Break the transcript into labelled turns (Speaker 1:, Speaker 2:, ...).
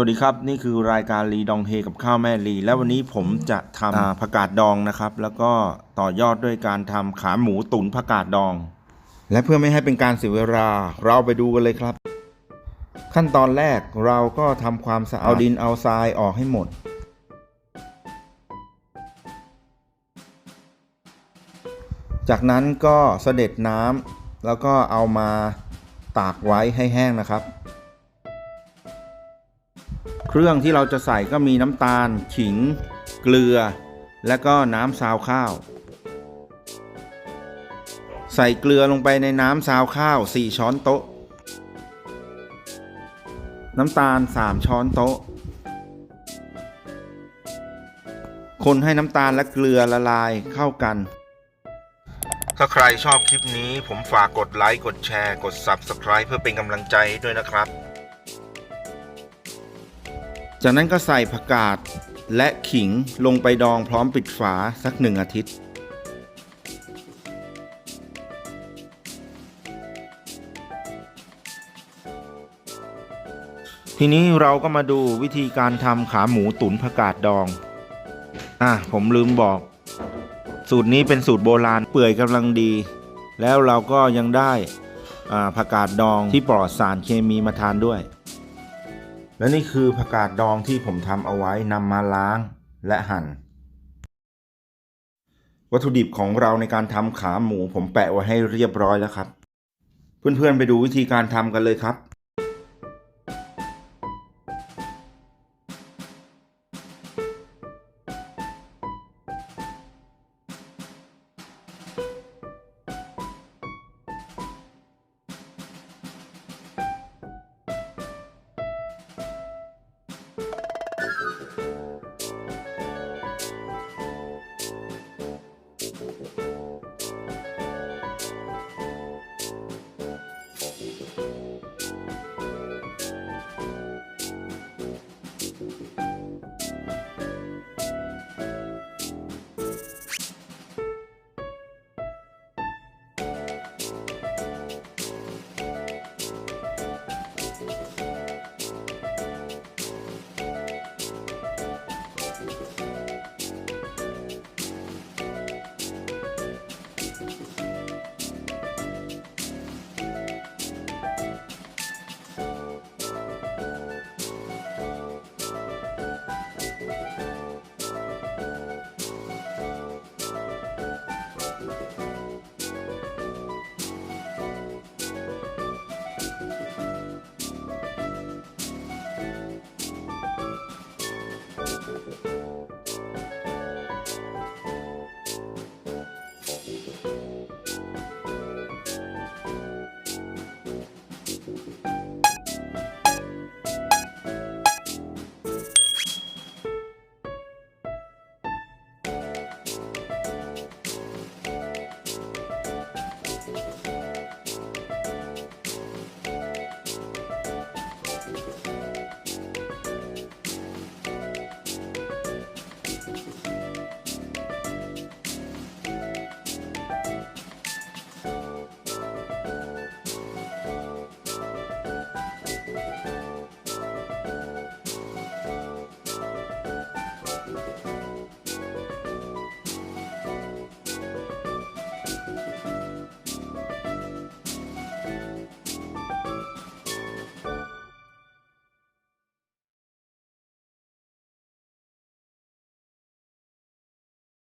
Speaker 1: สวัสดีครับ นี่คือรายการลีดองเฮกับข้าวแม่ลีและวันนี้ผมจะทำอ่าผักกาดดองนะครับ แล้วก็ต่อยอดด้วยการทำขาหมูตุ๋นผักกาดดอง และเพื่อไม่ให้เป็นการเสียเวลาเราไปดูกันเลยครับ ขั้นตอนแรกเราก็ทำความสะอาดเอาดินเอาทรายออกให้หมด จากนั้นก็เสด็จน้ำแล้วก็เอามาตากไว้ให้แห้งนะครับ เครื่องที่เราจะใส่ก็มีน้ำตาล ขิง เกลือ และก็น้ำซาวข้าว ใส่เกลือลงไปในน้ำซาวข้าว 4 ช้อนโต๊ะ น้ำตาล 3 ช้อนโต๊ะ คนให้น้ำตาลและเกลือละลายเข้ากัน ถ้าใครชอบคลิปนี้ผมฝากกดไลค์ กดแชร์ กด Subscribe เพื่อเป็นกำลังใจด้วยนะครับ จากนั้นก็ใส่ผักกาดและขิงลงไปดองพร้อมปิดฝาสักหนึ่งอาทิตย์ ทีนี้เราก็มาดูวิธีการทำขาหมูตุ๋นผักกาดดอง อะผมลืมบอก สูตรนี้เป็นสูตรโบราณเปื่อยกำลังดี แล้วเราก็ยังได้ผักกาดดองที่ปลอดสารเคมีมาทานด้วย และนี่คือผักกาดดองที่ผมทำเอาไว้นำมาล้างและหั่น วัตถุดิบของเราในการทำขาหมูผมแปะไว้ให้เรียบร้อยแล้วครับ เพื่อนๆไปดูวิธีการทำกันเลยครับ